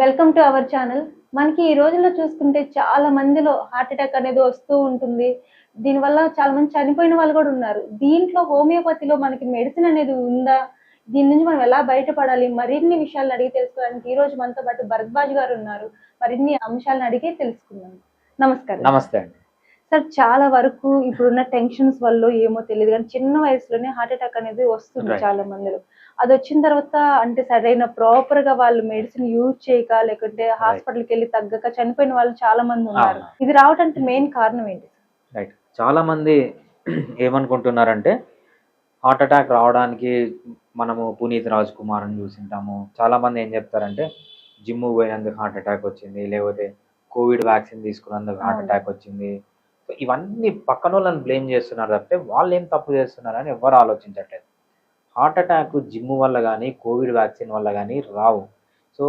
Welcome to our channel మనకి ఈ రోజుల్లో చూసుకుంటే చాలా మందిలో హార్ట్ అటాక్ అనేది వస్తూ ఉంటుంది. దీనివల్ల చాలా మంది చనిపోయిన వాళ్ళు కూడా ఉన్నారు. దీంట్లో హోమియోపతిలో మనకి మెడిసిన్ అనేది ఉందా? దీని నుంచి మనం ఎలా బయటపడాలి? మరిన్ని విషయాలను అడిగి తెలుసుకోవడానికి ఈ రోజు మనతో పాటు భరద్వాజ్ గారు ఉన్నారు. మరిన్ని అంశాలను అడిగి తెలుసుకుందాం. నమస్కారం. నమస్తే అండి. సార్ చాలా వరకు ఇప్పుడున్న టెన్షన్స్ వల్ల ఏమో తెలియదు కానీ చిన్న వయసులోనే హార్ట్ అటాక్ అనేది వస్తుంది. చాలా మందిలో. అది వచ్చిన తర్వాత అంటే సరైన ప్రాపర్గా వాళ్ళు మెడిసిన్ యూజ్ చేయక లేకుంటే హాస్పిటల్కి వెళ్ళి తగ్గక చనిపోయిన వాళ్ళు చాలా మంది ఉన్నారు. ఇది రావడానికి మెయిన్ కారణం ఏంటి రైట్ చాలా మంది ఏమనుకుంటున్నారంటే హార్ట్ అటాక్ రావడానికి మనము పునీత్ రాజ్ కుమార్ అని చూసింటాము. చాలా మంది ఏం చెప్తారంటే జిమ్ పోయినందుకు హార్ట్ అటాక్ వచ్చింది లేకపోతే కోవిడ్ వ్యాక్సిన్ తీసుకున్నందుకు హార్ట్. అటాక్ వచ్చింది. ఇవన్నీ పక్కన వాళ్ళని బ్లేమ్ చేస్తున్నారు తప్పితే వాళ్ళు ఏం తప్పు చేస్తున్నారని ఎవరు ఆలోచించట్లేదు. హార్ట్ అటాక్ జిమ్ వల్ల కానీ కోవిడ్ వ్యాక్సిన్ వల్ల కానీ రావు. సో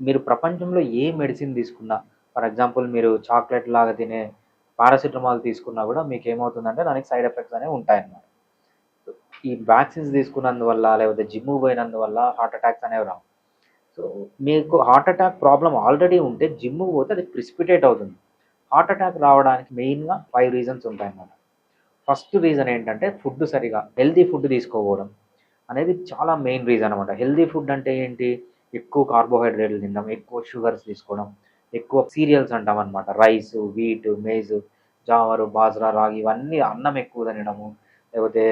మీరు ప్రపంచంలో ఏ మెడిసిన్ తీసుకున్నా ఫర్ ఎగ్జాంపుల్ మీరు చాక్లెట్ లాగా తినే పారాసిటమాల్ తీసుకున్నా కూడా మీకు ఏమవుతుందంటే దానికి సైడ్ ఎఫెక్ట్స్ అనేవి ఉంటాయన్నమాట. ఈ వ్యాక్సిన్స్ తీసుకున్నందువల్ల లేకపోతే జిమ్ పోయినందువల్ల హార్ట్ అటాక్స్ అనేవి రావు. సో మీకు హార్ట్ అటాక్ ప్రాబ్లం ఆల్రెడీ ఉంటే జిమ్ పోతే అది ప్రిసిపిటేట్ అవుతుంది. హార్ట్ అటాక్ రావడానికి మెయిన్గా ఫైవ్ రీజన్స్ ఉంటాయన్నమాట. ఫస్ట్ రీజన్ ఏంటంటే ఫుడ్ సరిగా హెల్తీ ఫుడ్ తీసుకోకపోవడం. అనేది చాలా మెయిన్ రీజన్ అనమాట హెల్తీ ఫుడ్ అంటే ఏంటి? ఎక్కువ కార్బోహైడ్రేట్లు తినడం ఎక్కువ షుగర్స్ తీసుకోవడం ఎక్కువ సీరియల్స్ అంటాం అనమాట rice wheat maize jowar bajra ragi ఇవన్నీ అన్నం ఎక్కువ తినడము లేకపోతే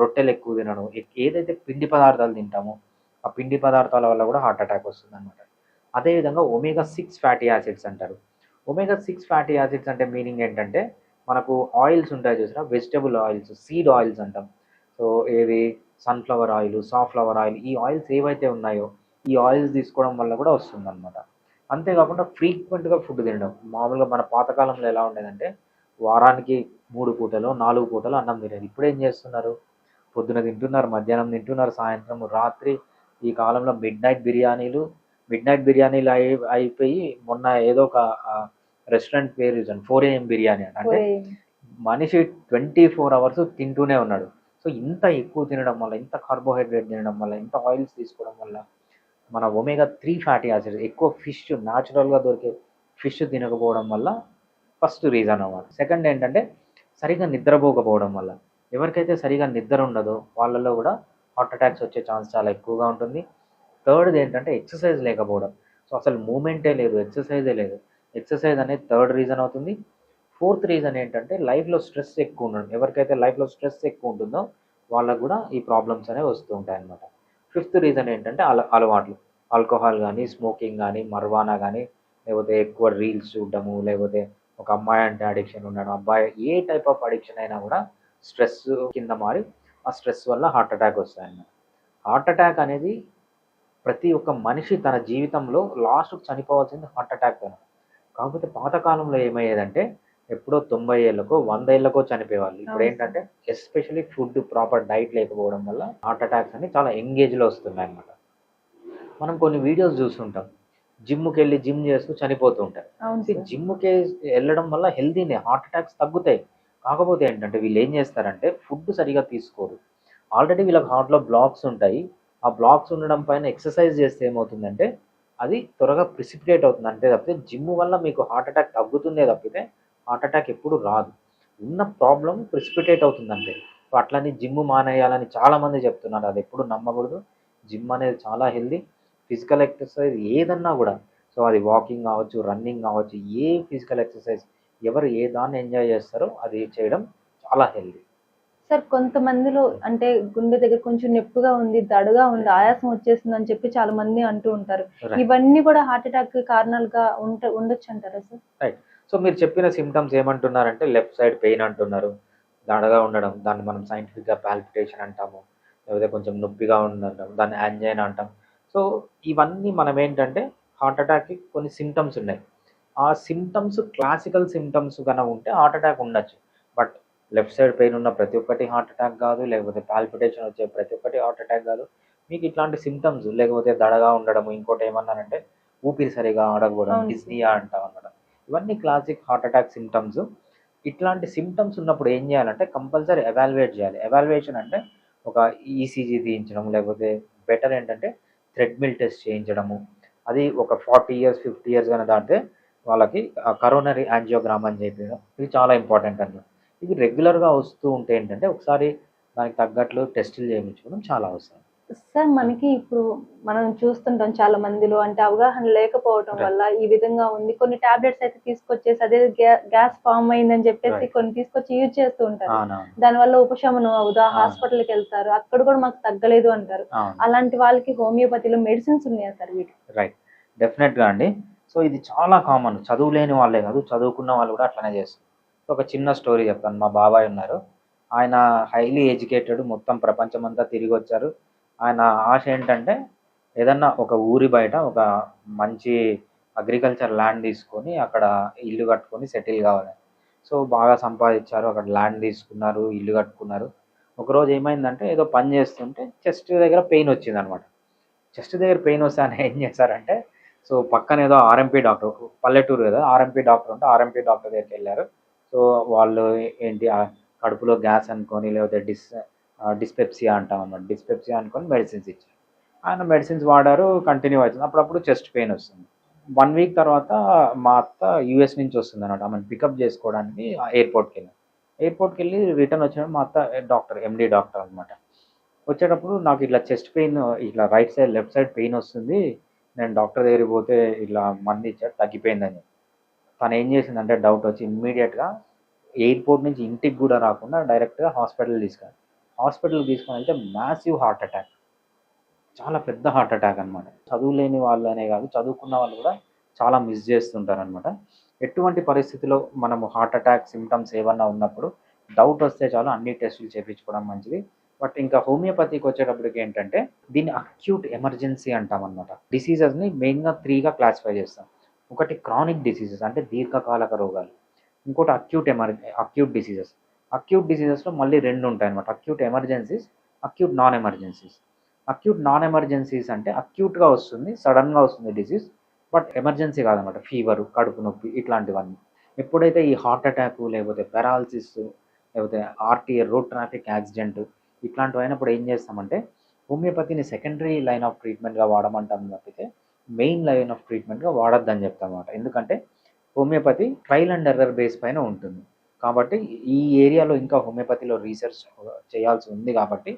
రొట్టెలు ఎక్కువ తినడం ఏదైతే పిండి పదార్థాలు తింటామో ఆ పిండి పదార్థాల వల్ల కూడా హార్ట్ అటాక్ వస్తుంది అనమాట అదేవిధంగా ఒమేగా సిక్స్ ఫ్యాటీ యాసిడ్స్ అంటారు. ఒమేగా సిక్స్ ఫ్యాటీ యాసిడ్స్ అంటే మీనింగ్ ఏంటంటే మనకు ఆయిల్స్ ఉంటాయి చూసినా వెజిటబుల్ ఆయిల్స్ సీడ్ ఆయిల్స్ అంటాం. సో ఏవి? సన్ఫ్లవర్ ఆయిల్ సాఫ్లవర్ ఆయిల్ ఈ ఆయిల్స్ ఏవైతే ఉన్నాయో ఈ ఆయిల్స్ తీసుకోవడం వల్ల కూడా వస్తుంది అనమాట అంతేకాకుండా ఫ్రీక్వెంట్గా ఫుడ్ తినడం. మామూలుగా మన పాతకాలంలో ఎలా ఉండేదంటే వారానికి మూడు పూటలు నాలుగు పూటలు అన్నం తినేది. ఇప్పుడు ఏం చేస్తున్నారు? పొద్దున తింటున్నారు మధ్యాహ్నం తింటున్నారు సాయంత్రం రాత్రి ఈ కాలంలో మిడ్ నైట్ బిర్యానీలు మిడ్ నైట్ బిర్యానీలు అయి అయిపోయి మొన్న ఏదో ఒక రెస్టారెంట్ పేరు చూసాను ఫోర్ ఏఎం బిర్యానీ అంటే మనిషి ట్వంటీ ఫోర్ అవర్స్ తింటూనే ఉన్నాడు. సో ఇంత ఎక్కువ తినడం వల్ల ఇంత కార్బోహైడ్రేట్ తినడం వల్ల ఇంత ఆయిల్స్ తీసుకోవడం వల్ల మన ఒమేగా త్రీ ఫ్యాటీ యాసిడ్స్ ఎక్కువ ఫిష్ న్యాచురల్గా దొరికే ఫిష్ తినకపోవడం వల్ల ఫస్ట్ రీజన్ అన్నమాట. సెకండ్ ఏంటంటే సరిగా నిద్రపోకపోవడం వల్ల. ఎవరికైతే సరిగా నిద్ర ఉండదో వాళ్ళలో కూడా హార్ట్ అటాక్స్ వచ్చే ఛాన్స్ చాలా ఎక్కువగా ఉంటుంది. థర్డ్ది ఏంటంటే ఎక్సర్సైజ్ లేకపోవడం. సో అసలు మూమెంటే లేదు ఎక్సర్సైజే లేదు. ఎక్సర్సైజ్ అనేది థర్డ్ రీజన్ అవుతుంది. ఫోర్త్ రీజన్ ఏంటంటే లైఫ్లో స్ట్రెస్ ఎక్కువ ఉండడం. ఎవరికైతే లైఫ్లో స్ట్రెస్ ఎక్కువ ఉంటుందో వాళ్ళకు కూడా ఈ ప్రాబ్లమ్స్ అనేవి వస్తూ ఉంటాయి అన్నమాట. ఫిఫ్త్ రీజన్ ఏంటంటే అల అలవాట్లు. ఆల్కహాల్ కానీ స్మోకింగ్ కానీ మర్వానా కానీ లేకపోతే ఎక్కువ రీల్స్ చూడడము లేకపోతే ఒక అమ్మాయి అంటే అడిక్షన్ ఉండడం అబ్బాయి ఏ టైప్ ఆఫ్ అడిక్షన్ అయినా కూడా స్ట్రెస్ కింద మారి ఆ స్ట్రెస్ వల్ల హార్ట్ అటాక్ వస్తాయన్నమాట. హార్ట్ అటాక్ అనేది ప్రతి ఒక్క మనిషి తన జీవితంలో లాస్ట్ చనిపోవాల్సింది హార్ట్ అటాక్తోనే కాకపోతే పాతకాలంలో ఏమయ్యేదంటే ఎప్పుడో తొంభై ఏళ్ళకో వంద ఏళ్ళకో చనిపోయేవాళ్ళు. ఇప్పుడు. ఏంటంటే ఎస్పెషల్లీ ఫుడ్ ప్రాపర్ డైట్ లేకపోవడం వల్ల హార్ట్ అటాక్స్ అని చాలా యంగ్ ఏజ్లో వస్తున్నాయి అన్నమాట. మనం కొన్ని వీడియోస్ చూస్తుంటాం. జిమ్కి వెళ్ళి జిమ్ చేస్తూ చనిపోతూ ఉంటారు. జిమ్కి వెళ్ళడం వల్ల హెల్తీనే హార్ట్ అటాక్స్ తగ్గుతాయి. కాకపోతే ఏంటంటే వీళ్ళు ఏం చేస్తారంటే ఫుడ్ సరిగా తీసుకోరు. ఆల్రెడీ వీళ్ళకి హార్ట్లో బ్లాక్స్ ఉంటాయి. ఆ బ్లాక్స్ ఉండడం పైన ఎక్సర్సైజ్ చేస్తే ఏమవుతుందంటే అది త్వరగా ప్రిసిపిటేట్ అవుతుంది. అంటే తప్పితే జిమ్ వల్ల మీకు హార్ట్ అటాక్ తగ్గుతుందే తప్పితే హార్ట్ అటాక్ ఎప్పుడు రాదు. ఉన్న ప్రాబ్లం ప్రిసిపిటేట్ అవుతుంది అంతే సో అట్లని జిమ్ మానేయాలని చాలామంది చెప్తున్నారు. అది ఎప్పుడు నమ్మకూడదు. జిమ్ అనేది చాలా హెల్దీ. ఫిజికల్ ఎక్సర్సైజ్ ఏదన్నా కూడా. సో అది వాకింగ్ కావచ్చు రన్నింగ్ కావచ్చు ఏ ఫిజికల్ ఎక్సర్సైజ్ ఎవరు ఏ దాన్ని ఎంజాయ్ చేస్తారో అది చేయడం చాలా హెల్దీ. సార్ కొంతమందిలో అంటే గుండె దగ్గర కొంచెం నొప్పిగా ఉంది దడుగా ఉంది ఆయాసం వచ్చేస్తుంది అని చెప్పి చాలా మంది అంటూ ఉంటారు. ఇవన్నీ కూడా హార్ట్ అటాక్ కారణాలుగా ఉంట ఉండొచ్చు అంటారా సార్? సో మీరు చెప్పిన సిమ్టమ్స్ ఏమంటున్నారంటే లెఫ్ట్ సైడ్ పెయిన్ అంటున్నారు. దడగా ఉండడం దాన్ని మనం సైంటిఫిక్గా పాల్పిటేషన్ అంటాము. లేకపోతే కొంచెం నొప్పిగా ఉండడం దాన్ని యాంజైనా అంటాం. సో ఇవన్నీ మనం ఏంటంటే హార్ట్ అటాక్కి కొన్ని సిమ్టమ్స్ ఉన్నాయి. ఆ సిమ్టమ్స్ క్లాసికల్ సిమ్టమ్స్ కనుక ఉంటే హార్ట్ అటాక్ ఉండొచ్చు. బట్ లెఫ్ట్ సైడ్ పెయిన్ ఉన్న ప్రతి ఒక్కటి హార్ట్ అటాక్ కాదు లేకపోతే పాల్పిటేషన్ వచ్చే ప్రతి ఒక్కటి హార్ట్ అటాక్ కాదు. మీకు ఇట్లాంటి సిమ్టమ్స్ లేకపోతే దడగా ఉండడం ఇంకోటి ఏమన్నారంటే ఊపిరి సరిగా ఆడకపోవడం. డిస్నియా అంటాం అన్నమాట. ఇవన్నీ క్లాసిక్ హార్ట్ అటాక్ సిమ్టమ్స్ ఇట్లాంటి సిమ్టమ్స్ ఉన్నప్పుడు ఏం చేయాలంటే కంపల్సరీ ఎవాల్యుయేట్ చేయాలి. ఎవాల్యుయేషన్ అంటే ఒక ఈసీజీ తీయించడం లేకపోతే బెటర్ ఏంటంటే థ్రెడ్మిల్ టెస్ట్ చేయించడము. అది ఒక ఫార్టీ ఇయర్స్ ఫిఫ్టీ ఇయర్స్ కానీ దాటితే వాళ్ళకి కరోనరీ యాంజియోగ్రామ్ అని చెప్పి ఇది చాలా ఇంపార్టెంట్ అండి. ఇది రెగ్యులర్గా వస్తూ ఉంటే ఏంటంటే ఒకసారి దానికి తగ్గట్లు టెస్టులు చేయించుకోవడం చాలా అవసరం. సార్ మనకి ఇప్పుడు మనం చూస్తుంటాం చాలా మందిలో అంటే అవగాహన లేకపోవటం. వల్ల ఈ విధంగా ఉంది. కొన్ని టాబ్లెట్స్ అయితే తీసుకొచ్చేసి అదే గ్యాస్ ఫామ్ అయిందని చెప్పేసి. కొన్ని తీసుకొచ్చి యూజ్ చేస్తూ ఉంటారు. అవునవును. దాని వల్ల ఉపశమనం అవుదా. హాస్పిటల్కి వెళ్తారు. అక్కడ కూడా మాకు తగ్గలేదు అంటారు. అలాంటి వాళ్ళకి హోమియోపతిలో మెడిసిన్స్ ఉన్నాయా సార్ వీటికి రైట్ డెఫినెట్గా అండి. సో ఇది చాలా కామన్. చదువు లేని వాళ్ళే కాదు. చదువుకున్న వాళ్ళు కూడా అట్లనే చేస్తారు. ఒక చిన్న స్టోరీ చెప్తాను. మా బాబాయ్ ఉన్నారు. ఆయన హైలీ ఎడ్యుకేటెడ్ మొత్తం ప్రపంచం అంతా తిరిగి వచ్చారు ఆయన ఆశ ఏంటంటే ఏదన్నా ఒక ఊరి బయట ఒక మంచి అగ్రికల్చర్ ల్యాండ్ తీసుకొని అక్కడ ఇల్లు కట్టుకొని సెటిల్ కావాలి. సో బాగా సంపాదించారు అక్కడ ల్యాండ్ తీసుకున్నారు ఇల్లు కట్టుకున్నారు. ఒకరోజు ఏమైందంటే ఏదో పని చేస్తుంటే చెస్ట్ దగ్గర పెయిన్ వచ్చింది అనమాట చెస్ట్ దగ్గర పెయిన్ వస్తే ఆయన ఏం చేశారంటే సో పక్కన ఏదో ఆర్ఎంపీ డాక్టర్ పల్లెటూరు కదా ఆర్ఎంపీ డాక్టర్ ఉంటే ఆర్ఎంపీ డాక్టర్ దగ్గరికి వెళ్ళారు. సో వాళ్ళు ఏంటి కడుపులో గ్యాస్ అనుకొని లేకపోతే డిస్ డిస్పెప్సియా అంటాం అన్నమాట. డిస్పెప్సియా అనుకొని మెడిసిన్స్ ఇచ్చారు. ఆయన మెడిసిన్స్ వాడారు కంటిన్యూ అవుతుంది. అప్పుడప్పుడు చెస్ట్ పెయిన్ వస్తుంది. వన్ వీక్ తర్వాత మా అత్త యూఎస్ నుంచి వస్తుంది అనమాట ఆమెను పికప్ చేసుకోవడానికి ఎయిర్పోర్ట్కి వెళ్ళి ఎయిర్పోర్ట్కి వెళ్ళి రిటర్న్ వచ్చినప్పుడు మా అత్త డాక్టర్ ఎండి డాక్టర్ అనమాట వచ్చేటప్పుడు నాకు ఇట్లా చెస్ట్ పెయిన్ ఇట్లా right side left side pain వస్తుంది. నేను డాక్టర్ దగ్గరికి పోతే ఇట్లా మంది ఇచ్చాడు తగ్గిపోయిందని. తను ఏం చేసిందంటే డౌట్ వచ్చి ఇమ్మీడియట్గా ఎయిర్పోర్ట్ నుంచి ఇంటికి కూడా రాకుండా డైరెక్ట్గా హాస్పిటల్ తీసుకెళ్ళి హాస్పిటల్కి తీసుకొని వెళ్తే మ్యాసివ్ హార్ట్ అటాక్. చాలా పెద్ద హార్ట్ అటాక్ అనమాట చదువు లేని వాళ్ళనే కాదు చదువుకున్న వాళ్ళు కూడా చాలా మిస్ చేస్తుంటారు అనమాట ఎటువంటి పరిస్థితిలో మనము హార్ట్ అటాక్ సిమ్టమ్స్ ఏమన్నా ఉన్నప్పుడు డౌట్ వస్తే చాలు అన్ని టెస్టులు చేయించుకోవడం మంచిది. బట్ ఇంకా హోమియోపతికి వచ్చేటప్పటికి ఏంటంటే దీన్ని అక్యూట్ ఎమర్జెన్సీ అంటాం అనమాట డిసీజెస్ని మెయిన్గా త్రీగా క్లాసిఫై చేస్తాం. ఒకటి క్రానిక్ డిసీజెస్ అంటే దీర్ఘకాలక రోగాలు. ఇంకోటి అక్యూట్ ఎమర్ అక్యూట్ డిసీజెస్. అక్యూట్ డిసీజెస్లో మళ్ళీ రెండు ఉంటాయి అనమాట acute emergencies acute non emergencies acute non emergencies అంటే అక్యూట్గా వస్తుంది సడన్గా వస్తుంది డిసీజ్ బట్ ఎమర్జెన్సీ కాదనమాట ఫీవర్ కడుపు నొప్పి ఇట్లాంటివన్నీ. ఎప్పుడైతే ఈ హార్ట్ అటాక్ లేకపోతే పెరాలసిస్ లేకపోతే ఆర్టీఏ రోడ్ ట్రాఫిక్ యాక్సిడెంట్ ఇట్లాంటివి అయినప్పుడు ఏం చేస్తామంటే హోమియోపతిని సెకండరీ లైన్ ఆఫ్ ట్రీట్మెంట్గా వాడమంటాం తప్పితే మెయిన్ లైన్ ఆఫ్ ట్రీట్మెంట్గా వాడొద్దని చెప్తాం అనమాట ఎందుకంటే homeopathy trial and error base పైన ఉంటుంది. కాబట్టి ఈ ఏరియాలో ఇంకా హోమియోపతిలో రీసెర్చ్ చేయాల్సి ఉంది కాబట్టి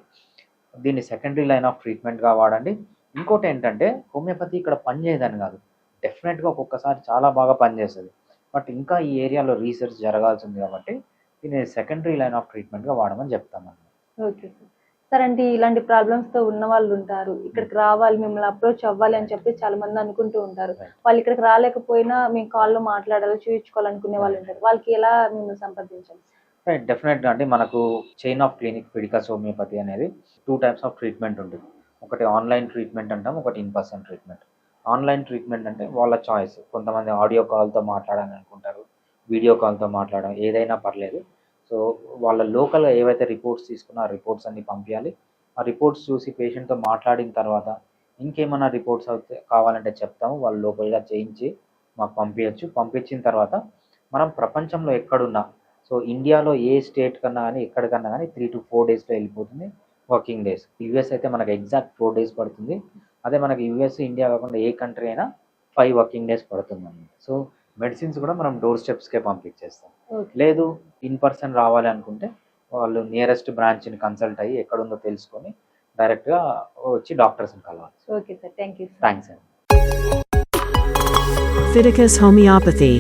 దీన్ని సెకండరీ లైన్ ఆఫ్ ట్రీట్మెంట్గా వాడండి. ఇంకోటి ఏంటంటే హోమియోపతి ఇక్కడ పనిచేయదని కాదు. డెఫినెట్గా ఒక్కొక్కసారి చాలా బాగా పనిచేస్తుంది బట్ ఇంకా ఈ ఏరియాలో రీసెర్చ్ జరగాల్సి ఉంది కాబట్టి దీన్ని సెకండరీ లైన్ ఆఫ్ ట్రీట్మెంట్గా వాడమని చెప్తామన్నమాట ఓకే సార్ సార్ అంటే ఇలాంటి ప్రాబ్లమ్స్తో ఉన్న వాళ్ళు ఉంటారు. ఇక్కడికి రావాలి మిమ్మల్ని అప్రోచ్ అవ్వాలి అని చెప్పి చాలా మంది అనుకుంటూ ఉంటారు. వాళ్ళు ఇక్కడికి రాలేకపోయినా మీ కాల్లో మాట్లాడాలి చూపించుకోవాలనుకునే వాళ్ళు ఉంటారు. వాళ్ళకి ఎలా మిమ్మల్ని సంప్రదించాలి? రైట్ డెఫినెట్గా అండి. మనకు chain of clinic Fiticus homeopathy అనేది టూ టైప్స్ ఆఫ్ ట్రీట్మెంట్ ఉంటుంది. ఒకటి ఆన్లైన్ ట్రీట్మెంట్ అంటాం ఒకటి in person treatment online treatment అంటే వాళ్ళ చాయిస్ కొంతమంది ఆడియో కాల్తో మాట్లాడాలని అనుకుంటారు వీడియో కాల్తో మాట్లాడడం ఏదైనా పర్లేదు. సో వాళ్ళ లోకల్గా ఏవైతే రిపోర్ట్స్ తీసుకున్నా ఆ రిపోర్ట్స్ అన్ని పంపించాలి ఆ రిపోర్ట్స్ చూసి పేషెంట్తో మాట్లాడిన తర్వాత ఇంకేమైనా రిపోర్ట్స్ అయితే కావాలంటే చెప్తాము. వాళ్ళు లోకల్గా చేయించి మాకు పంపించచ్చు పంపించిన తర్వాత మనం ప్రపంచంలో ఎక్కడున్నా సో ఇండియాలో ఏ స్టేట్ కన్నా కానీ ఎక్కడికన్నా కానీ త్రీ టు ఫోర్ డేస్లో వెళ్ళిపోతుంది వర్కింగ్ డేస్ యూఎస్ అయితే మనకు ఎగ్జాక్ట్ ఫోర్ డేస్ పడుతుంది. అదే మనకి యూఎస్ ఇండియా కాకుండా ఏ కంట్రీ అయినా ఫైవ్ వర్కింగ్ డేస్ పడుతుంది సో మెడిసిన్స్ కూడా మనం డోర్ స్టెప్స్కే పంపించేస్తాం. లేదు ఇన్ పర్సన్ రావాలి అనుకుంటే వాళ్ళు నియరెస్ట్ బ్రాంచ్ని కన్సల్ట్ అయ్యి ఎక్కడుందో తెలుసుకొని డైరెక్ట్గా వచ్చి డాక్టర్స్ని కలవాలి. Okay sir. Thank you thanks అండి. Fiticus Homeopathy.